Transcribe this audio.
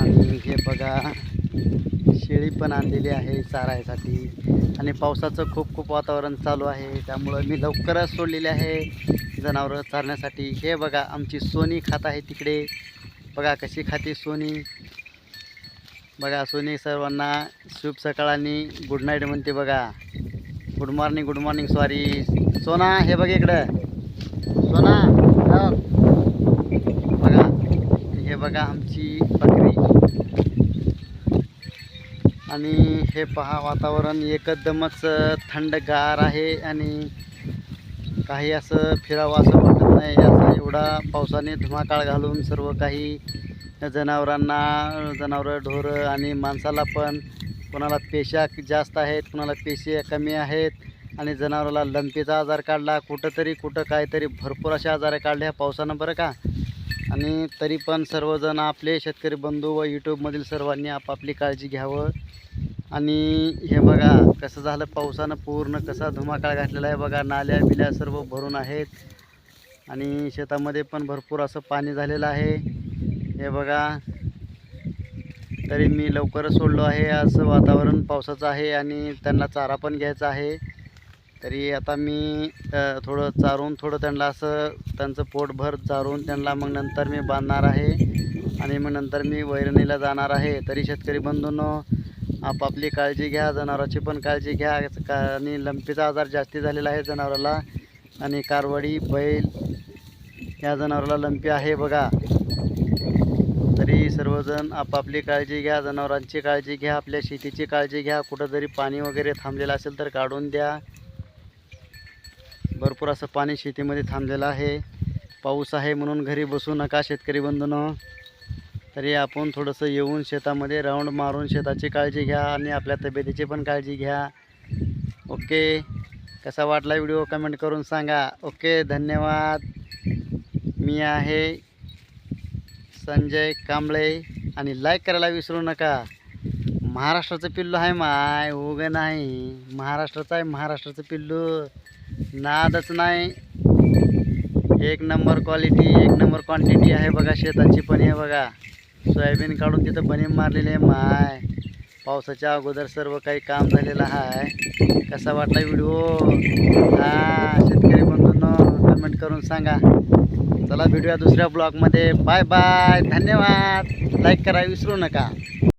आणि हे बघा शेळी पण आणलेली आहे चारायसाठी. आणि पावसाचं खूप खूप वातावरण चालू आहे त्यामुळं मी लवकरच सोडलेले आहे जनावरं चारण्यासाठी. हे बघा आमची सोनी खात आहे तिकडे. बघा कशी खाते सोनी. बघा सोनी सर्वांना शुभ सकाळ आणि गुड नाईट म्हणते बघा. Good morning good morning sorry सोना हे बघ इकडं. सोना हो. बघा हे बघा आमची बकरी. आणि हे पहा वातावरण एकदमच थंडगार आहे आणि काही असं फिरावं असं वाटत नाही. असा एवढा पावसाने धुमाकाळ घालून सर्व काही जनावरांना जनावरं ढोरं आणि माणसाला पण कोणाला पेशा जास्त आहेत कोणाला पेशी कमी आहेत आणि जनावराला लंपीचा आजार काढला कुठंतरी कुठं काहीतरी भरपूर असे आजार काढले. ह्या पावसानं बरं का? आणि तरी पण सर्वजण आपले शेतकरी बंधू व यूट्यूबमधील सर्वांनी आपापली काळजी घ्यावं. आणि हे बघा कसं झालं पावसानं पूर्ण कसा धुमाकाळ घातलेला आहे बघा नाल्या बिल्या सर्व भरून आहेत. आणि शेतामध्ये पण भरपूर असं पाणी झालेलं आहे. हे बघा तरी मी लवकरच सोडलो आहे. असं वातावरण पावसाचं आहे आणि त्यांना चारा पण घ्यायचा आहे. तरी आता मी थोडं चारून थोडं त्यांना असं त्यांचं पोटभर चारून त्यांना मग नंतर मी बांधणार आहे. आणि मग नंतर मी वैरणीला जाणार आहे. तरी शेतकरी बंधूंनो आपापली काळजी घ्या जनावराची पण काळजी घ्या. का आणि लंपीचा आजार जास्ती झालेला आहे जनावराला. आणि कारवडी बैल या जनावराला लंपी आहे बघा. तरी सर्वजण आपापली काळजी घ्या जनावरांची काळजी घ्या आपल्या शेतीची काळजी घ्या. कुठं जरी पाणी वगैरे थांबलेलं असेल तर काढून द्या. भरपूर असं पाणी शेतीमध्ये थांबलेलं आहे. पाऊस आहे म्हणून घरी बसू नका शेतकरी बंधनं. तरी आपण थोडंसं येऊन शेतामध्ये राऊंड मारून शेताची काळजी घ्या आणि आपल्या तब्येतीची पण काळजी घ्या. ओके? कसा वाटला व्हिडिओ कमेंट करून सांगा. ओके? धन्यवाद. मी आहे संजय कांबळे आणि लाईक करायला विसरू नका. महाराष्ट्राचं पिल्लू आहे माय उग नाही. महाराष्ट्राचं आहे महाराष्ट्राचं पिल्लू. नादच नाही. एक नंबर क्वालिटी एक नंबर क्वांटिटी आहे बघा शेताची पण हे बघा. सोयाबीन काढून तिथं बनीम मारलेली आहे माय. पावसाच्या अगोदर सर्व काही काम झालेलं आहे. कसा वाटला व्हिडिओ? हा शेतकरी बंधूंनो कमेंट करून सांगा. चला भेटूया दुसऱ्या ब्लॉगमध्ये बाय बाय धन्यवाद. लाईक करा विसरू नका.